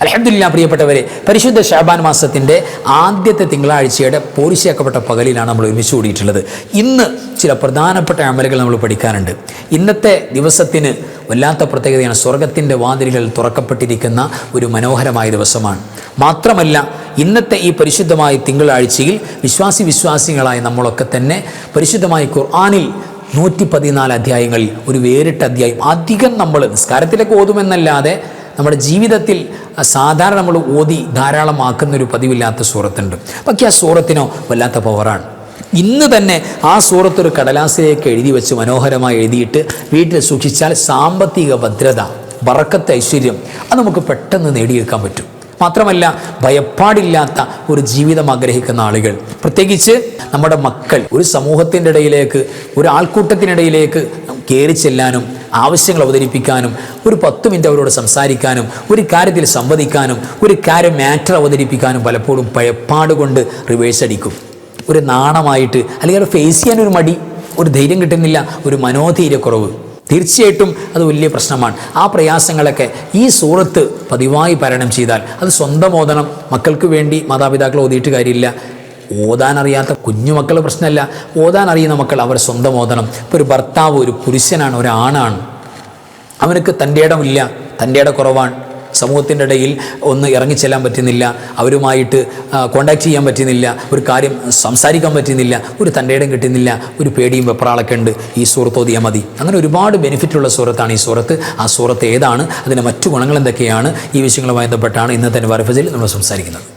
അലഹദില്ല പ്രിയപ്പെട്ടവരെ പരിശുദ്ധ ഷാബാൻ മാസത്തിന്റെ ആദ്യത്തെ തിങ്കളാഴ്ചയുടെ പോരിശയാക്കപ്പെട്ട പകലിലാണ് നമ്മൾ ഒരുമിച്ച് കൂടിയിട്ടുള്ളത്. ഇന്ന് ചില പ്രധാനപ്പെട്ട അമലുകൾ നമ്മൾ പഠിക്കാനുണ്ട്. ഇന്നത്തെ ദിവസത്തിന് വല്ലാത്ത പ്രത്യേകതയാണ് സ്വർഗത്തിന്റെ വാതിലുകൾ തുറക്കപ്പെട്ടിരിക്കുന്ന ഒരു മനോഹരമായ ദിവസമാണ്. മാത്രമല്ല ഇന്നത്തെ ഈ പരിശുദ്ധമായ തിങ്കളാഴ്ചയിൽ വിശ്വാസി വിശ്വാസികളായ നമ്മളൊക്കെ തന്നെ പരിശുദ്ധമായ ഖുർആാനിൽ നൂറ്റി പതിനാല് അധ്യായങ്ങളിൽ ഒരു വേറിട്ട അധ്യായം അധികം നമ്മൾ നിസ്കാരത്തിലേക്ക് ഓതുമെന്നല്ലാതെ നമ്മുടെ ജീവിതത്തിൽ സാധാരണ നമ്മൾ ഓതി ധാരാളമാക്കുന്ന ഒരു പതിവില്ലാത്ത സൂറത്തുണ്ട്. പക്ഷേ ആ സൂറത്തിനോ വല്ലാത്ത പവറാണ് ഇന്ന് തന്നെ ആ സൂറത്ത് ഒരു കടലാസിലേക്ക് എഴുതി വെച്ച് മനോഹരമായി എഴുതിയിട്ട് വീട്ടിൽ സൂക്ഷിച്ചാൽ സാമ്പത്തിക ഭദ്രത വറക്കത്തെ ഐശ്വര്യം അത് നമുക്ക് പെട്ടെന്ന് നേടിയെടുക്കാൻ പറ്റും. മാത്രമല്ല ഭയപ്പാടില്ലാത്ത ഒരു ജീവിതം ആഗ്രഹിക്കുന്ന ആളുകൾ. പ്രത്യേകിച്ച് നമ്മുടെ മക്കൾ ഒരു സമൂഹത്തിന്റെ ഇടയിലേക്ക് ഒരു ആൾക്കൂട്ടത്തിനിടയിലേക്ക് കയറി ചെല്ലാനും ആവശ്യങ്ങൾ അവതരിപ്പിക്കാനും ഒരു പത്ത് മിനിറ്റ് അവരോട് സംസാരിക്കാനും ഒരു കാര്യത്തിൽ സംവദിക്കാനും ഒരു കാര്യം മാറ്റർ അവതരിപ്പിക്കാനും പലപ്പോഴും ഭയപ്പാട് കൊണ്ട് റിവേഴ്സ് അടിക്കും. ഒരു നാണമായിട്ട് അല്ലെങ്കിൽ അത് ഫേസ് ചെയ്യാൻ ഒരു മടി ഒരു ധൈര്യം കിട്ടുന്നില്ല ഒരു മനോധൈര്യക്കുറവ്. തീർച്ചയായിട്ടും അത് വലിയ പ്രശ്നമാണ്. ആ പ്രയാസങ്ങളൊക്കെ ഈ സൂറത്ത് പതിവായി പരണം ചെയ്താൽ അത് സ്വന്തം ഓതണം മക്കൾക്ക് വേണ്ടി മാതാപിതാക്കൾ ഓതിയിട്ട് കാര്യമില്ല. ഓതാൻ അറിയാത്ത കുഞ്ഞുമക്കൾ പ്രശ്നമല്ല. ഓതാൻ അറിയുന്ന മക്കൾ അവർ സ്വന്തം ഓതണം. ഇപ്പോൾ ഒരു ഭർത്താവ് ഒരു പുരുഷനാണ് ഒരാണാണ്. അവനക്ക് തന്റെ ഇടമില്ല. തന്റെ ഇട കുറവാണ്. സമൂഹത്തിന്റെ ഇടയിൽ ഒന്ന് ഇറങ്ങിച്ചെല്ലാൻ പറ്റുന്നില്ല. അവരുമായിട്ട് കോണ്ടാക്ട് ചെയ്യാൻ പറ്റുന്നില്ല. ഒരു കാര്യം സംസാരിക്കാൻ പറ്റുന്നില്ല. ഒരു തന്റെ ഇടം കിട്ടുന്നില്ല. ഒരു പേടിയും വെപ്രാളൊക്കെ ഉണ്ട്. ഈ സൂറത്ത് ഓതിയാൽ മതി. അങ്ങനെ ഒരുപാട് ബെനിഫിറ്റുള്ള സൂറത്താണ് ഈ സൂറത്ത്. ആ സൂറത്ത് ഏതാണ്? അതിന്റെ മറ്റു ഗുണങ്ങൾ എന്തൊക്കെയാണ്? ഈ വിഷയങ്ങളുമായി ബന്ധപ്പെട്ടാണ് ഇന്നത്തെ വരഫജിൽ നമ്മൾ സംസാരിക്കുന്നത്.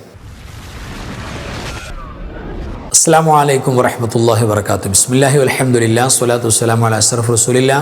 അസ്സാം വലൈക്കും വറഹമത്തല്ലാഹി വർക്കാത്തു ബിസ്മില്ലാഹി അലഹമുല്ല സ്വലാത്തു വസ്സലാം അല അഷ്റഫ് റസൂലില്ല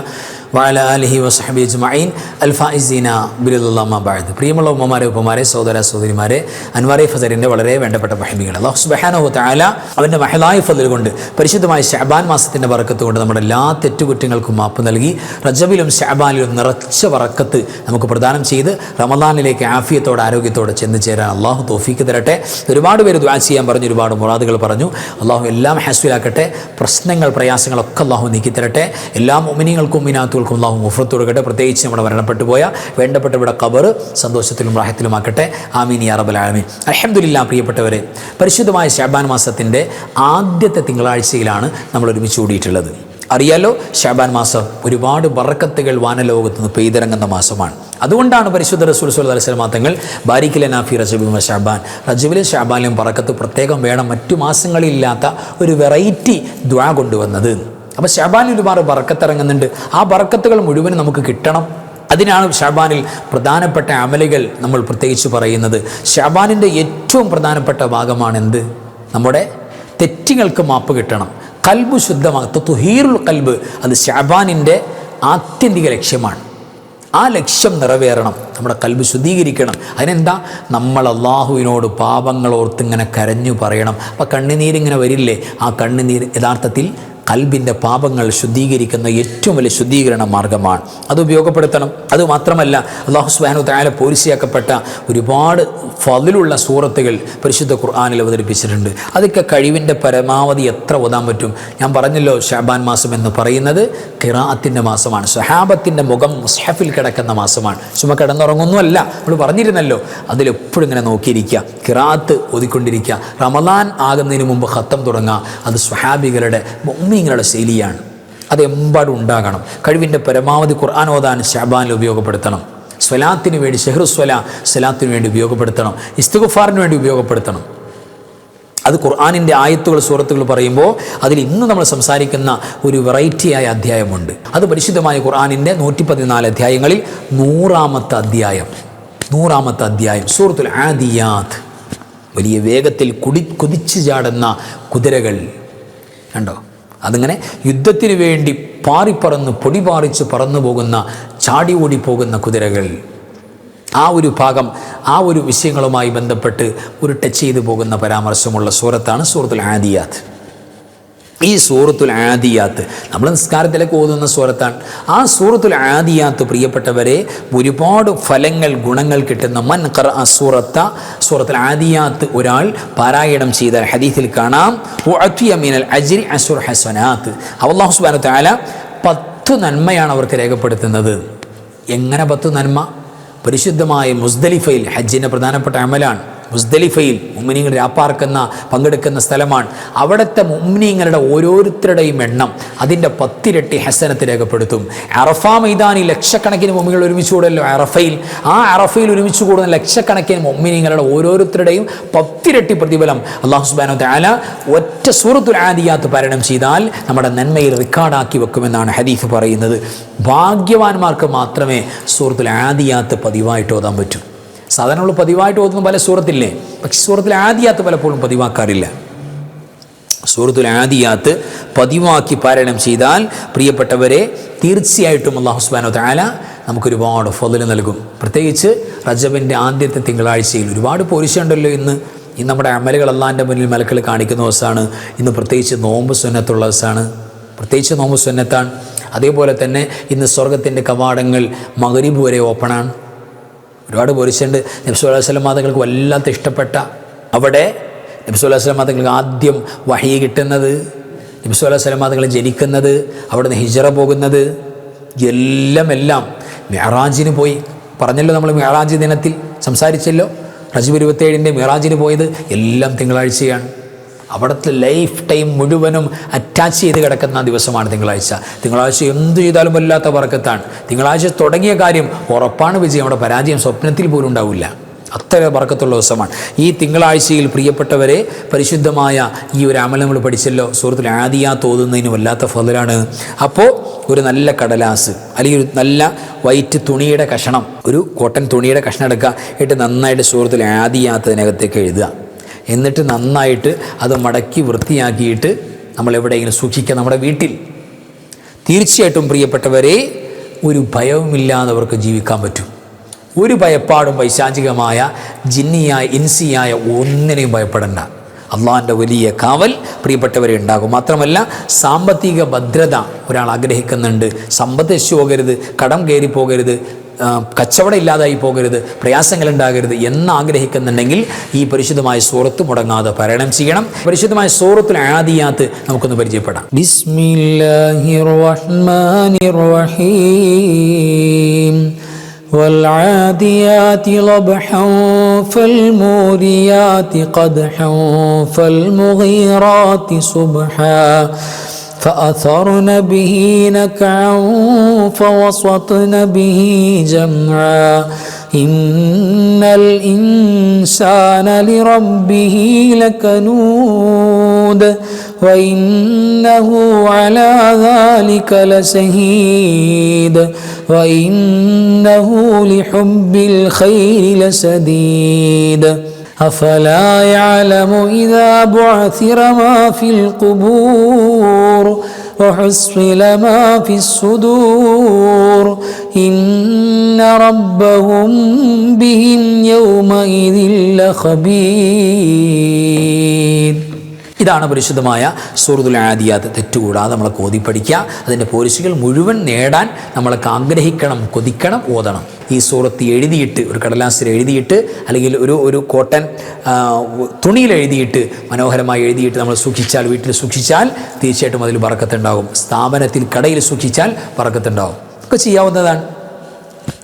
വഅല അലിഹി വസഹബി അജ്മഈൻ അൽഫായിസീന ബിരുദുല്ലാമ ബാദ് പ്രിയമുള്ള ഉമ്മമാരെ ഉപ്പമാരെ സഹോദര സഹോദരിമാരെ അൻവാറി ഫസറിന്റെ വളരെ വേണ്ടപ്പെട്ട മഹിമികൾ അള്ളാഹു സുബഹാനോ താല അവന്റെ മഹലായ ഫതിൽ കൊണ്ട് പരിശുദ്ധമായ ഷാബാൻ മാസത്തിന്റെ വറക്കത്ത് കൊണ്ട് നമ്മുടെ എല്ലാ തെറ്റുകുറ്റങ്ങൾക്കും മാപ്പ് നൽകി റജബിലും ഷാബാനിലും നിറച്ച വറക്കത്ത് നമുക്ക് പ്രദാനം ചെയ്ത് റമദാനിലേക്ക് ആഫിയത്തോടെ ആരോഗ്യത്തോടെ ചെന്ന് ചേരാൻ അള്ളാഹു തോഫീക്ക് തരട്ടെ. ഒരുപാട് പേര് ദ്വാ ചെയ്യാൻ പറഞ്ഞു ഒരുപാട് മുറാദുകൾ പറഞ്ഞു. അള്ളാഹു എല്ലാം ഹാസ്വിലാക്കട്ടെ. പ്രശ്നങ്ങൾ പ്രയാസങ്ങളൊക്കെ അള്ളാഹു നീക്കി തരട്ടെ എല്ലാ മുമിനികൾക്കും മിനാത്തുകൾക്കും അള്ളാഹു മുഫ്രത്ത് കൊടുക്കട്ടെ പ്രത്യേകിച്ച് നമ്മുടെ മരണപ്പെട്ടു പോയ വേണ്ടപ്പെട്ടവരുടെ കബർ സന്തോഷത്തിലും റാഹത്തിലുമാക്കട്ടെ ആമീൻ യാ റബൽ അലഹമുല്ല പ്രിയപ്പെട്ടവരെ പരിശുദ്ധമായ ഷാബാൻ മാസത്തിന്റെ ആദ്യത്തെ തിങ്കളാഴ്ചയിലാണ് നമ്മൾ ഒരുമിച്ച് കൂടിയിട്ടുള്ളത്. അറിയാലോ ഷാബാൻ മാസം ഒരുപാട് വറക്കത്തുകൾ വാനലോകത്ത് നിന്ന് പെയ്തിറങ്ങുന്ന മാസമാണ്. അതുകൊണ്ടാണ് പരിശുദ്ധ റസൂൽ സുൽ അലൈഹി തങ്ങൾ ബാരിക്കിലെ നാഫി റജബിമ ഷാബാൻ റജബിലെ ഷാബാനിലും പറക്കത്ത് പ്രത്യേകം വേണം. മറ്റു മാസങ്ങളില്ലാത്ത ഒരു വെറൈറ്റി ദ്വാ കൊണ്ടുവന്നത്. അപ്പോൾ ഷാബാനിൽ ഒരുപാട് ബറക്കത്തിറങ്ങുന്നുണ്ട് ആ ബറക്കത്തുകൾ മുഴുവൻ നമുക്ക് കിട്ടണം. അതിനാണ് ഷാബാനിൽ പ്രധാനപ്പെട്ട അമലുകൾ നമ്മൾ പ്രത്യേകിച്ച് പറയുന്നത്. ഷാബാനിന്റെ ഏറ്റവും പ്രധാനപ്പെട്ട ഭാഗമാണ് എന്ത് നമ്മുടെ തെറ്റുകൾക്ക് മാപ്പ് കിട്ടണം. കൽബ് ശുദ്ധമാക്കുക തുഹീറുൽ കൽബ് അത് ഷാബാനിന്റെ ആത്യന്തിക ലക്ഷ്യമാണ്. ആ ലക്ഷ്യം നിറവേറണം. നമ്മുടെ കൽബ് ശുദ്ധീകരിക്കണം. അതിനെന്താ? നമ്മൾ അള്ളാഹുവിനോട് പാപങ്ങൾ ഓർത്തിങ്ങനെ കരഞ്ഞു പറയണം. അപ്പം കണ്ണുനീരിങ്ങനെ വരില്ലേ? ആ കണ്ണുനീർ യഥാർത്ഥത്തിൽ കൽബിന്റെ പാപങ്ങൾ ശുദ്ധീകരിക്കുന്ന ഏറ്റവും വലിയ ശുദ്ധീകരണ മാർഗമാണ്. അത് ഉപയോഗപ്പെടുത്തണം. അത് മാത്രമല്ല അള്ളാഹു സുബാനു തായാലെ പോരിശയാക്കപ്പെട്ട ഒരുപാട് ഫതിലുള്ള സൂറത്തുകൾ പരിശുദ്ധ ഖുർആാനിൽ അവതരിപ്പിച്ചിട്ടുണ്ട്. അതൊക്കെ കഴിവിന്റെ പരമാവധി എത്ര ഓതാൻ പറ്റും? ഞാൻ പറഞ്ഞല്ലോ ഷാബാൻ മാസം എന്ന് പറയുന്നത് കിറാത്തിന്റെ മാസമാണ്. സഹാബത്തിന്റെ മുഖം മുസ്ഹഫിൽ കിടക്കുന്ന മാസമാണ്. ചുമ കിടന്നുറങ്ങുന്നുമല്ല. നമ്മൾ പറഞ്ഞിരുന്നല്ലോ അതിലെപ്പോഴും ഇങ്ങനെ നോക്കിയിരിക്കുക. കിറാത്ത് ഓതിക്കൊണ്ടിരിക്കുക. റമദാൻ ആകുന്നതിന് മുമ്പ് ഹത്തം തുടങ്ങുക. അത് സ്വഹാബികളുടെ മുമ്മിങ്ങളുടെ ശൈലിയാണ്. അതെമ്പാടും ഉണ്ടാകണം. കഴിവിന്റെ പരമാവധി ഖുർആൻ ഓതാൻ ഷാബാനിൽ ഉപയോഗപ്പെടുത്തണം. സ്വലാത്തിന് വേണ്ടി ഷെഹ്റുസ്വല സ്വലാത്തിന് വേണ്ടി ഉപയോഗപ്പെടുത്തണം. ഇസ്തുഗുഫാറിന് വേണ്ടി ഉപയോഗപ്പെടുത്തണം. അത് ഖുർആാനിന്റെ ആയത്തുകൾ സൂറത്തുകൾ പറയുമ്പോൾ അതിൽ ഇന്ന് നമ്മൾ സംസാരിക്കുന്ന ഒരു വെറൈറ്റിയായ അധ്യായമുണ്ട്. അത് പരിശുദ്ധമായ ഖുർആാനിന്റെ നൂറ്റി പതിനാല് അധ്യായങ്ങളിൽ നൂറാമത്തെ അധ്യായം. നൂറാമത്തെ അധ്യായം. സൂറത്തുൽ ആദിയാത്ത്. വലിയ വേഗത്തിൽ കുടി കുതിച്ചു ചാടുന്ന കുതിരകൾ. കണ്ടോ? അതിങ്ങനെ യുദ്ധത്തിന് വേണ്ടി പാറിപ്പറന്ന് പൊടി പാറിച്ച് പറന്നു പോകുന്ന ചാടി ഓടി പോകുന്ന കുതിരകൾ. ആ ഒരു ഭാഗം ആ ഒരു വിഷയങ്ങളുമായി ബന്ധപ്പെട്ട് ഒരു ടച്ച് ചെയ്തു പോകുന്ന പരാമർശമുള്ള സൂറത്താണ് സൂറത്തുൽ ആദിയാത്ത് ഈ സൂറത്തുൽ ആദിയാത്ത്. നമ്മൾ നിസ്കാരത്തിലേക്ക് ഓതുന്ന സൂറത്താണ്. ആ സൂറത്തുൽ ആദിയാത്ത് പ്രിയപ്പെട്ടവരെ ഒരുപാട് ഫലങ്ങൾ ഗുണങ്ങൾ കിട്ടുന്ന മൻ ഖറ സൂറത്ത സൂറത്തുൽ ആദിയാത്ത് ഒരാൾ പാരായണം ചെയ്ത ഹദീഫിൽ കാണാം. മിനൽ അജ്രി അസുർ ഹസനാത്ത്. അള്ളാഹു സുബാന താല പത്തു നന്മയാണ് അവർക്ക് രേഖപ്പെടുത്തുന്നത്. എങ്ങനെ പത്തു നന്മ? പരിശുദ്ധമായ മുസ്ദലിഫയിൽ ഹജ്ജിന്റെ പ്രധാനപ്പെട്ട അമലാണ്. മുസ്ദലിഫയിൽ മുമ്മിനീങ്ങൾ രാപ്പാർക്കുന്ന പങ്കെടുക്കുന്ന സ്ഥലമാണ്. അവിടുത്തെ മുമ്മിനീങ്ങളുടെ ഓരോരുത്തരുടെയും എണ്ണം അതിന്റെ പത്തിരട്ടി ഹസനത്ത് രേഖപ്പെടുത്തും. അറഫ മൈതാനി ലക്ഷക്കണക്കിന് മുമ്മികൾ ഒരുമിച്ച് കൂടല്ലോ അറഫയിൽ ആ അറഫയിൽ ഒരുമിച്ച് കൂടുന്ന ലക്ഷക്കണക്കിന് മുമ്മിനീങ്ങളുടെ ഓരോരുത്തരുടെയും പത്തിരട്ടി പ്രതിഫലം അള്ളാഹു സുബാനു താല ഒറ്റ സൂറത്തുൽ ആദിയാത്ത് പാരണം ചെയ്താൽ നമ്മുടെ നന്മയിൽ റെക്കോർഡാക്കി വെക്കുമെന്നാണ് ഹദീഫ് പറയുന്നത്. ഭാഗ്യവാന്മാർക്ക് മാത്രമേ സൂറത്തുൽ ആദിയാത്ത് പതിവായിട്ട് ഓതാൻ പറ്റൂ. സാധാരണ നമ്മൾ പതിവായിട്ട് ഓതുന്ന പല സൂറത്തില്ലേ? പക്ഷെ സൂറത്തിൽ ആദ്യാത്ത് പലപ്പോഴും പതിവാക്കാറില്ല. സൂറത്തുൽ ആദിയാത്ത് പതിവാക്കി പാരായണം ചെയ്താൽ പ്രിയപ്പെട്ടവരെ തീർച്ചയായിട്ടും അള്ളാഹു സുബാനോ താല നമുക്കൊരുപാട് ഫതിൽ നൽകും. പ്രത്യേകിച്ച് റജബിന്റെ ആദ്യത്തെ തിങ്കളാഴ്ചയിൽ ഒരുപാട് പോരിശുണ്ടല്ലോ ഇന്ന്. ഇന്ന് നമ്മുടെ അമലുകൾ അള്ളാന്റെ മുന്നിൽ മലക്കൾ കാണിക്കുന്ന ദിവസമാണ്. ഇന്ന് പ്രത്യേകിച്ച് നോമ്പ് സുന്നത്തുള്ള ദിവസമാണ്. പ്രത്യേകിച്ച് നോമ്പ് സുന്നത്താണ്. അതേപോലെ തന്നെ ഇന്ന് സ്വർഗത്തിന്റെ കവാടങ്ങൾ മകരീബ് വരെ ഓപ്പണാണ്. ഒരുപാട് പോലീസുണ്ട്. നബ്സു അല്ലാ വസ്ലം മാതങ്ങൾക്ക് വല്ലാത്ത ഇഷ്ടപ്പെട്ട അവിടെ നബ്സു അല്ലാ വസ്ലം മാതങ്ങൾക്ക് ആദ്യം വഴി കിട്ടുന്നത് നബ്സു അല്ലാ വസ്ലം മാതങ്ങൾ ജനിക്കുന്നത് അവിടുന്ന് ഹിജറ പോകുന്നത് എല്ലാം എല്ലാം മെഹറാജിന് പോയി. പറഞ്ഞല്ലോ നമ്മൾ മെഹറാജ് ദിനത്തിൽ സംസാരിച്ചല്ലോ? റജബ് ഇരുപത്തേഴിന്റെ മെഹറാജിന് പോയത് എല്ലാം തിങ്കളാഴ്ചയാണ്. അവിടുത്തെ ലൈഫ് ടൈം മുഴുവനും അറ്റാച്ച് ചെയ്ത് കിടക്കുന്ന ദിവസമാണ് തിങ്കളാഴ്ച. തിങ്കളാഴ്ച എന്ത് ചെയ്താലും വല്ലാത്ത വർക്കത്താണ് തിങ്കളാഴ്ച തുടങ്ങിയ കാര്യം ഉറപ്പാണ് വിജയം. അവിടെ പരാജയം സ്വപ്നത്തിൽ പോലും ഉണ്ടാവില്ല. അത്ര വർക്കത്തുള്ള ദിവസമാണ്. ഈ തിങ്കളാഴ്ചയിൽ പ്രിയപ്പെട്ടവരെ പരിശുദ്ധമായ ഈ ഒരു അമൽ നമ്മൾ പഠിച്ചല്ലോ. സുഹൃത്തിൽ ആദിയാ തോന്നുന്നതിന് വല്ലാത്ത ഫലരാണ് അപ്പോൾ ഒരു നല്ല കടലാസ് അല്ലെങ്കിൽ ഒരു നല്ല വൈറ്റ് തുണിയുടെ കഷണം ഒരു കോട്ടൺ തുണിയുടെ കഷ്ണം എടുക്കുക. ഇട്ട് നന്നായിട്ട് സുഹൃത്തിൽ ആദിയാത്തതിനകത്തേക്ക് എഴുതുക. എന്നിട്ട് നന്നായിട്ട് അത് മടക്കി വൃത്തിയാക്കിയിട്ട് നമ്മൾ എവിടെയെങ്കിലും സൂക്ഷിക്കുക നമ്മുടെ വീട്ടിൽ. തീർച്ചയായിട്ടും പ്രിയപ്പെട്ടവരെ ഒരു ഭയവുമില്ലാതെ അവർക്ക് ജീവിക്കാൻ പറ്റും. ഒരു ഭയപ്പാടും പൈശാചികമായ ജിന്നിയായ ഇൻസിയായ ഒന്നിനെയും ഭയപ്പെടണ്ട. അള്ളാഹിന്റെ വലിയ കാവൽ പ്രിയപ്പെട്ടവരെ ഉണ്ടാകും. മാത്രമല്ല സാമ്പത്തിക ഭദ്രത ഒരാൾ ആഗ്രഹിക്കുന്നുണ്ട്. സമ്പത്ത് പോകരുത് കടം കയറി പോകരുത് കച്ചവടം ഇല്ലാതായി പോകരുത് പ്രയാസങ്ങൾ ഉണ്ടാകരുത് എന്ന് ആഗ്രഹിക്കുന്നുണ്ടെങ്കിൽ ഈ പരിശുദ്ധമായ സൂറത്ത് മുടങ്ങാതെ പാരായണം ചെയ്യണം പരിശുദ്ധമായ സൂറത്തിൽ ആദിയാത്ത് നമുക്കൊന്ന് പരിചയപ്പെടാം ബിസ്മില്ലാഹിർ റഹ്മാനിർ റഹീം والعاديات ضبحا فالموريات قدحا فالمغيرات صبحا فأثرن به نكعا فوسطن به جمعا. إن الإنسان لربه لكنود وإنه على ذلك لشهيد وإنه لحب الخير لسديد أفلا يعلم إذا بعثر ما في القبور وحصل ما في الصدور إن ربهم بهم يومئذ لخبير ഇതാണ് പരിശുദ്ധമായ സൂറത്തുൽ ആദിയാത്ത്. തെറ്റുകൂടാതെ നമ്മളെ കോതി പഠിക്കുക അതിന്റെ പോലീസുകൾ മുഴുവൻ നേടാൻ നമ്മളൊക്കെ ആഗ്രഹിക്കണം കൊതിക്കണം ഓതണം. ഈ സൂറത്ത് എഴുതിയിട്ട് ഒരു കടലാസിൽ എഴുതിയിട്ട് അല്ലെങ്കിൽ ഒരു ഒരു കോട്ടൻ തുണിയിൽ എഴുതിയിട്ട് മനോഹരമായി എഴുതിയിട്ട് നമ്മൾ സൂക്ഷിച്ചാൽ വീട്ടിൽ സൂക്ഷിച്ചാൽ തീർച്ചയായിട്ടും അതിൽ പറക്കത്തുണ്ടാകും സ്ഥാപനത്തിൽ കടയിൽ സൂക്ഷിച്ചാൽ പറക്കത്തുണ്ടാകും ഒക്കെ ചെയ്യാവുന്നതാണ്.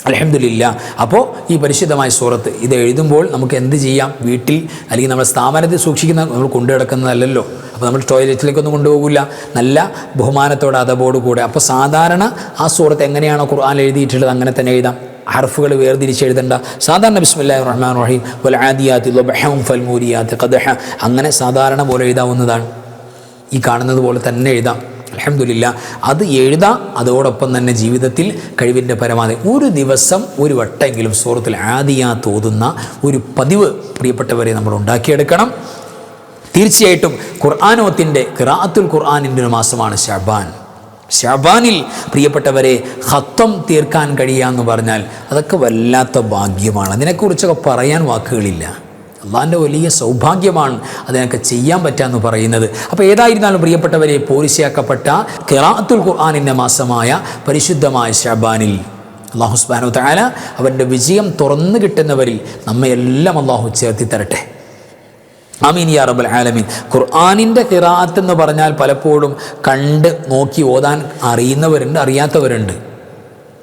അലഹമില്ല അപ്പോൾ ഈ പരിശുദ്ധമായ സൂറത്ത് ഇത് എഴുതുമ്പോൾ നമുക്ക് എന്ത് ചെയ്യാം? വീട്ടിൽ അല്ലെങ്കിൽ നമ്മുടെ സ്ഥാപനത്തിൽ സൂക്ഷിക്കുന്ന നമ്മൾ കൊണ്ടു കിടക്കുന്നതല്ലല്ലോ. അപ്പോൾ നമ്മൾ ടോയ്ലറ്റിലേക്കൊന്നും കൊണ്ടുപോകില്ല നല്ല ബഹുമാനത്തോടെ അതബോട് കൂടെ. അപ്പോൾ സാധാരണ ആ സൂറത്ത് എങ്ങനെയാണോ ഖുർആൻ എഴുതിയിട്ടുള്ളത് അങ്ങനെ തന്നെ എഴുതാം. ഹർഫുകൾ വേർതിരിച്ച് എഴുതണ്ട. സാധാരണ ബിസ്മില്ലാ റഹ്മാൻ റഹീം വൽ ആദിയാത്തി ലൊബഹം ഫൽമൂരിയാത്ത് കദഹ അങ്ങനെ സാധാരണ പോലെ എഴുതാവുന്നതാണ്. ഈ കാണുന്നത് പോലെ തന്നെ എഴുതാം. അലഹമില്ല അത് എഴുതാം അതോടൊപ്പം തന്നെ ജീവിതത്തിൽ കഴിവിന്റെ പരമാവധി. ഒരു ദിവസം ഒരു വട്ടെങ്കിലും സൂറത്തിൽ ആദിയാ തോതുന്ന ഒരു പതിവ് പ്രിയപ്പെട്ടവരെ നമ്മൾ ഉണ്ടാക്കിയെടുക്കണം. തീർച്ചയായിട്ടും ഖുർആാനോത്തിന്റെ ഖിറാത്തുൽ ഖുർആാനിന്റെ ഒരു മാസമാണ് ഷബാൻ ഷാബാനിൽ പ്രിയപ്പെട്ടവരെ ഹത്തം തീർക്കാൻ കഴിയുക എന്ന് പറഞ്ഞാൽ അതൊക്കെ വല്ലാത്ത ഭാഗ്യമാണ്. അതിനെക്കുറിച്ചൊക്കെ പറയാൻ വാക്കുകളില്ല. അള്ളാഹിന്റെ വലിയ സൗഭാഗ്യമാണ് അതിനൊക്കെ ചെയ്യാൻ പറ്റാന്ന് പറയുന്നത്. അപ്പോൾ ഏതായിരുന്നാലും പ്രിയപ്പെട്ടവരെ പോലീസിയാക്കപ്പെട്ട ഖിറാഅത്തുൽ ഖുർആാനിന്റെ മാസമായ പരിശുദ്ധമായ ഷബാനിൽ അള്ളാഹു സുബാനു താല അവന്റെ വിജയം തുറന്നു കിട്ടുന്നവരിൽ നമ്മെ എല്ലാം അള്ളാഹു ചേർത്തി തരട്ടെ. അമീൻ യാ റബ്ബൽ ആലമീൻ. ഖുർആാനിന്റെ ഖിറാഅത്ത് എന്ന് പറഞ്ഞാൽ പലപ്പോഴും കണ്ട് നോക്കി ഓതാൻ അറിയുന്നവരുണ്ട് അറിയാത്തവരുണ്ട്.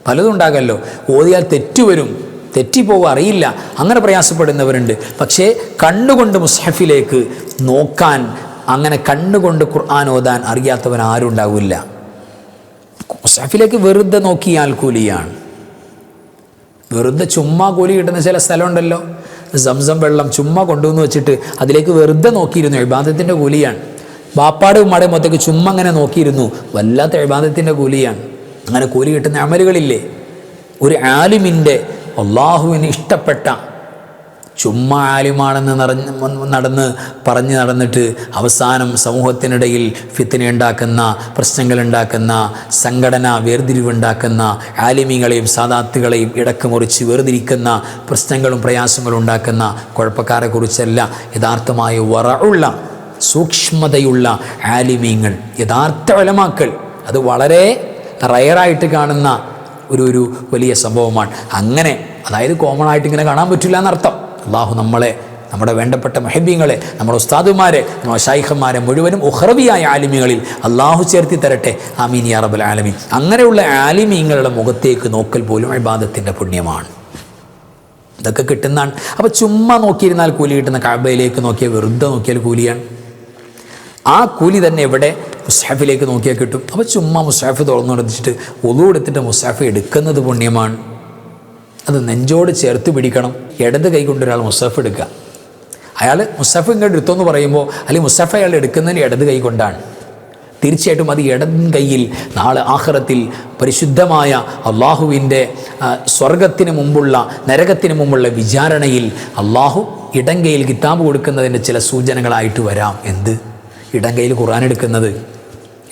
പലതുണ്ടാകല്ലോ ഓതിയാൽ തെറ്റുവരും. തെറ്റിപ്പോവുക അറിയില്ല. അങ്ങനെ പ്രയാസപ്പെടുന്നവരുണ്ട്. പക്ഷേ കണ്ണുകൊണ്ട് മുസ്ഹഫിലേക്ക് നോക്കാൻ അങ്ങനെ കണ്ണുകൊണ്ട് ഖുർആൻ ഓതാൻ അറിയാത്തവൻ ആരും ഉണ്ടാവില്ല. മുസ്ഹഫിലേക്ക് വെറുതെ നോക്കിയാൽ കൂലിയാണ്. വെറുതെ ചുമ്മാ കൂലി കിട്ടുന്ന ചില സ്ഥലമുണ്ടല്ലോ. സംസം വെള്ളം ചുമ്മാ കൊണ്ടുവന്ന് വെച്ചിട്ട് അതിലേക്ക് വെറുതെ നോക്കിയിരുന്നു. എഴുബാദത്തിന്റെ കൂലിയാണ്. ബാപ്പാട് ഉമ്മാടെ മൊത്തക്ക് ചുമ്മാ അങ്ങനെ നോക്കിയിരുന്നു. വല്ലാത്ത എഴുബാദത്തിന്റെ കൂലിയാണ്. അങ്ങനെ കൂലി കിട്ടുന്ന അമലുകളില്ലേ? ഒരു ആലിമിന്റെ അള്ളാഹുവിന് ഇഷ്ടപ്പെട്ട ചുമ്മാ ആലിമാണെന്ന് നിറഞ്ഞ് നടന്ന് പറഞ്ഞ് നടന്നിട്ട് അവസാനം സമൂഹത്തിനിടയിൽ ഫിത്തിന ഉണ്ടാക്കുന്ന പ്രശ്നങ്ങളുണ്ടാക്കുന്ന സംഘടന വേർതിരിവുണ്ടാക്കുന്ന ആലിമികളെയും സാദാത്തുകളെയും ഇടയ്ക്ക് മുറിച്ച് വേർതിരിക്കുന്ന പ്രശ്നങ്ങളും പ്രയാസങ്ങളും ഉണ്ടാക്കുന്ന കുഴപ്പക്കാരെക്കുറിച്ചല്ല യഥാർത്ഥമായ വറഉള്ള സൂക്ഷ്മതയുള്ള ആലിമീങ്ങൾ യഥാർത്ഥ വലമാക്കൾ അത് വളരെ റയറായിട്ട് കാണുന്ന ഒരു ഒരു വലിയ സംഭവമാണ്. അങ്ങനെ അതായത് കോമൺ ആയിട്ട് ഇങ്ങനെ കാണാൻ പറ്റില്ല എന്നർത്ഥം. അള്ളാഹു നമ്മളെ നമ്മുടെ വേണ്ടപ്പെട്ട മെഹബീങ്ങളെ നമ്മുടെ ഉസ്താദുമാരെ നമ്മുടെ ഷൈഖന്മാരെ മുഴുവനും ഉഹ്റവിയായ ആലിമികളിൽ അള്ളാഹു ചേർത്തി തരട്ടെ. ആമീൻ യാ റബ്ബൽ ആലമീൻ. അങ്ങനെയുള്ള ആലിമീങ്ങളുടെ മുഖത്തേക്ക് നോക്കൽ പോലും അബാദത്തിന്റെ പുണ്യമാണ്. ഇതൊക്കെ കിട്ടുന്നതാണ്. അപ്പോൾ ചുമ്മാ നോക്കിയിരുന്നാൽ കൂലി കിട്ടുന്ന കാബയിലേക്ക് നോക്കിയാൽ വെറുതെ നോക്കിയാൽ കൂലിയാണ്. ആ കൂലി തന്നെ എവിടെ? മുസാഫിലേക്ക് നോക്കിയാൽ കിട്ടും. അപ്പോൾ ചുമ്മാ മുസാഫ് തുറന്നു കൊടുത്തിട്ട് ഒതു എടുത്തിട്ട് മുസാഫ് എടുക്കുന്നത് പുണ്യമാണ്. അത് നെഞ്ചോട് ചേർത്ത് പിടിക്കണം. ഇടത് കൈ കൊണ്ട് ഒരാൾ മുസാഫ് എടുക്കുക. അയാൾ മുസാഫ് ഇങ്ങോട്ട് എടുത്തോന്ന് പറയുമ്പോൾ അല്ലെങ്കിൽ മുസാഫ് അയാൾ എടുക്കുന്നതിന് ഇടത് കൈ കൊണ്ടാണ്. തീർച്ചയായിട്ടും അത് ഇടം കയ്യിൽ നാളെ ആഹ്റത്തിൽ പരിശുദ്ധമായ അള്ളാഹുവിന്റെ സ്വർഗത്തിന് മുമ്പുള്ള നരകത്തിന് മുമ്പുള്ള വിചാരണയിൽ അള്ളാഹു ഇടം കയ്യിൽ കിതാബ് കൊടുക്കുന്നതിന്റെ ചില സൂചനകളായിട്ട് വരാം. എന്ത്? ഇടം കയ്യിൽ ഖുർആൻ എടുക്കുന്നത്.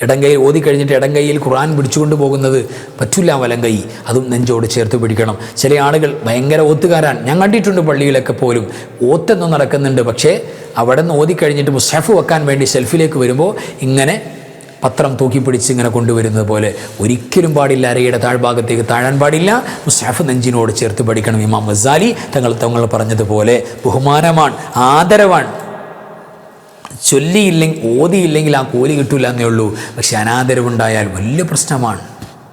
ഇടം കൈയിൽ ഓതി കഴിഞ്ഞിട്ട് ഇടം കൈയിൽ ഖുർആൻ പിടിച്ചുകൊണ്ട് പോകുന്നത് പറ്റില്ല വലം കൈ അതും നെഞ്ചോട് ചേർത്ത് പിടിക്കണം. ചില ആളുകൾ ഭയങ്കര ഓത്തുകാരാൻ ഞാൻ കണ്ടിട്ടുണ്ട് പള്ളിയിലൊക്കെ പോലും ഓത്തെന്നും നടക്കുന്നുണ്ട്. പക്ഷേ അവിടെ നിന്ന് ഓതി കഴിഞ്ഞിട്ട് മുസാഫ് വെക്കാൻ വേണ്ടി സെൽഫിലേക്ക് വരുമ്പോൾ ഇങ്ങനെ പത്രം തൂക്കി പിടിച്ച് ഇങ്ങനെ കൊണ്ടുവരുന്നത് പോലെ ഒരിക്കലും പാടില്ല. അരയുടെ താഴ്ഭാഗത്തേക്ക് താഴാൻ പാടില്ല. മുസാഫ് നെഞ്ചിനോട് ചേർത്ത് പഠിക്കണം. ഇമാം മസാലി തങ്ങൾ തങ്ങൾ പറഞ്ഞതുപോലെ ബഹുമാനമാണ് ആദരവാണ്. ചൊല്ലിയില്ലെങ്കിൽ ഓതിയില്ലെങ്കിൽ ആ കൂലി കിട്ടില്ല എന്നേ ഉള്ളൂ. പക്ഷെ അനാദരവുണ്ടായാൽ വലിയ പ്രശ്നമാണ്.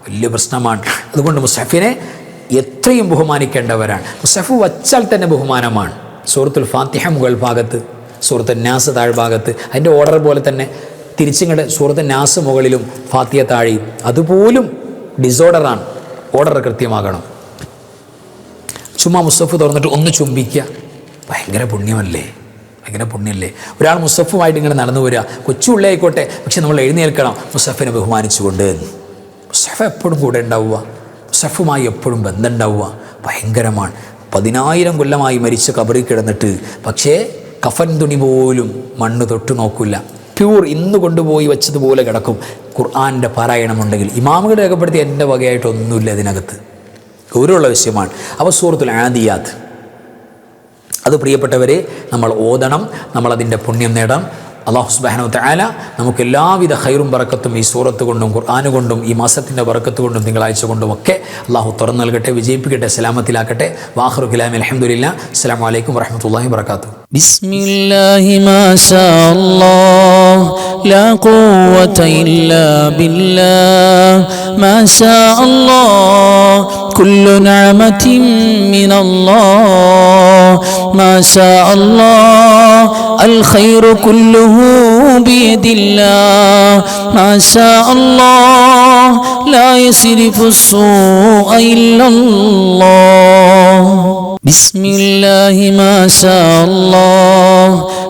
വലിയ പ്രശ്നമാണ്. അതുകൊണ്ട് മുസഫിനെ എത്രയും ബഹുമാനിക്കേണ്ടവരാണ്. മുസഫ് വച്ചാൽ തന്നെ ബഹുമാനമാണ്. സൂറത്തുൽ ഫാത്തിഹ മുകൾ ഭാഗത്ത് സൂറത്ത് നാസ് താഴ്ഭാഗത്ത് അതിന്റെ ഓർഡർ പോലെ തന്നെ തിരിച്ചിങ്ങോട്ട് സൂറത്ത് നാസ് മുകളിലും ഫാത്തിയ താഴെയും അതുപോലും ഡിസോർഡറാണ്. ഓർഡർ കൃത്യമാകണം. ചുമ്മാ മുസഫ് തുറന്നിട്ട് ഒന്ന് ചുംബിക്കുക. ഭയങ്കര പുണ്യമല്ലേ? ഭയങ്കര പുണ്യല്ലേ? ഒരാൾ മുസഫുമായിട്ട് ഇങ്ങനെ നടന്നു വരിക. കൊച്ചുള്ളി ആയിക്കോട്ടെ. പക്ഷെ നമ്മൾ എഴുന്നേൽക്കണം. മുസഫിനെ ബഹുമാനിച്ചുകൊണ്ട്. മുസഫ് എപ്പോഴും കൂടെ ഉണ്ടാവുക. മുസഫുമായി എപ്പോഴും ബന്ധം ഉണ്ടാവുക ഭയങ്കരമാണ്. പതിനായിരം കൊല്ലമായി മരിച്ച കബറിൽ കിടന്നിട്ട്. പക്ഷേ കഫൻ തുണി പോലും മണ്ണ് തൊട്ടു നോക്കില്ല പ്യൂർ ഇന്ന് കൊണ്ടുപോയി വെച്ചതുപോലെ കിടക്കും. ഖുർആാന്റെ പാരായണമുണ്ടെങ്കിൽ ഇമാമുകൾ രേഖപ്പെടുത്തി എന്റെ വകയായിട്ടൊന്നുമില്ല ഇതിനകത്ത്. ഗൗരവമുള്ള വിഷയമാണ്. അവസൂറത്തിൽ ആദിയാത്ത്. അത് പ്രിയപ്പെട്ടവരെ നമ്മൾ ഓതണം നമ്മളതിന്റെ പുണ്യം നേടാം. അള്ളാഹു സുബാനോ താല നമുക്ക് എല്ലാവിധ ഹൈറും പറക്കത്തും ഈ സൂറത്ത് കൊണ്ടും ഖുർആൻ കൊണ്ടും ഈ മാസത്തിന്റെ പറക്കത്ത് കൊണ്ടും തിങ്കളാഴ്ച കൊണ്ടും ഒക്കെ അള്ളാഹു തുറന്നു നൽകട്ടെ വിജയിപ്പിക്കട്ടെ സലാമത്തിലാക്കട്ടെ. വാഹറു കലാം അലഹമുല്ല അസ്സാം വലൈക്കും വറഹമത്തല്ലാഹി വർക്കാത്തു ബിസ്മില്ലാഹി മാഷാ അല്ലാഹ് ലാ ഖുവത ഇല്ലാ ബില്ലാഹ്. ما شاء الله. كل نعمة من الله. ما شاء الله. الخير كله بيد الله. ما شاء الله. لا يصرف السوء إلا الله. بسم الله ما شاء الله.